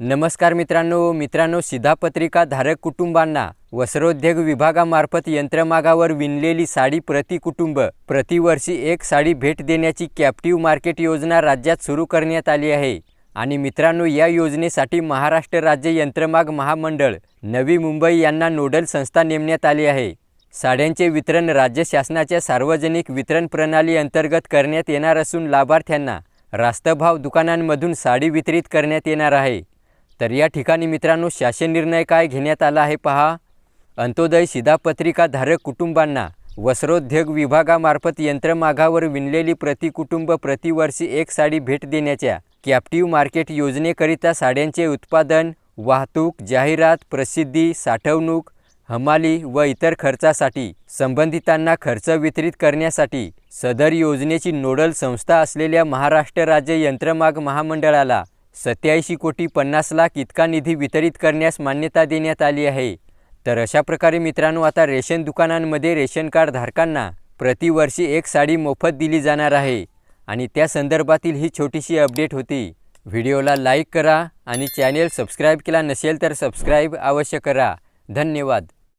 नमस्कार मित्रांनो मित्रांनो शिधापत्रिका धारक कुटुंबांना वस्त्रोद्योग विभागामार्फत यंत्रमागावर विणलेली साडी प्रति कुटुंब प्रतिवर्षी एक साडी भेट देण्याची कॅप्टिव्ह मार्केट योजना राज्यात सुरू करण्यात आली आहे. आणि मित्रांनो या योजनेसाठी महाराष्ट्र राज्य यंत्रमाग महामंडळ नवी मुंबई यांना नोडल संस्था नेमण्यात आली आहे. साड्यांचे वितरण राज्य शासनाच्या सार्वजनिक वितरण प्रणाली अंतर्गत करण्यात येणार असून लाभार्थ्यांना रास्तभाव दुकानांमधून साडी वितरित करण्यात येणार आहे. तर या ठिकाणी मित्रांनो शासन निर्णय काय घेण्यात आला आहे पहा. अंत्योदय शिधापत्रिकाधारक कुटुंबांना वस्त्रोद्योग विभागामार्फत यंत्रमागावर विणलेली प्रति कुटुंब प्रतिवर्षी एक साडी भेट देण्याच्या कॅप्टिव्ह मार्केट योजनेकरिता साड्यांचे उत्पादन वाहतूक जाहिरात प्रसिद्धी साठवणूक हमाली व इतर खर्चासाठी संबंधितांना खर्च वितरित करण्यासाठी सदर योजनेची नोडल संस्था असलेल्या महाराष्ट्र राज्य यंत्रमाग महामंडळाला सत्याऐंशी कोटी पन्नास लाख इतका निधी वितरित करण्यास मान्यता देण्यात आली आहे. तर अशा प्रकारे मित्रांनो आता रेशन दुकानांमध्ये रेशन कार्ड धारकांना प्रतिवर्षी एक साडी मोफत दिली जाणार आहे. आणि त्या संदर्भातील ही छोटीशी अपडेट होती. व्हिडिओला लाईक करा आणि चॅनेल सबस्क्राईब केला नसेल तर सबस्क्राईब अवश्य करा. धन्यवाद.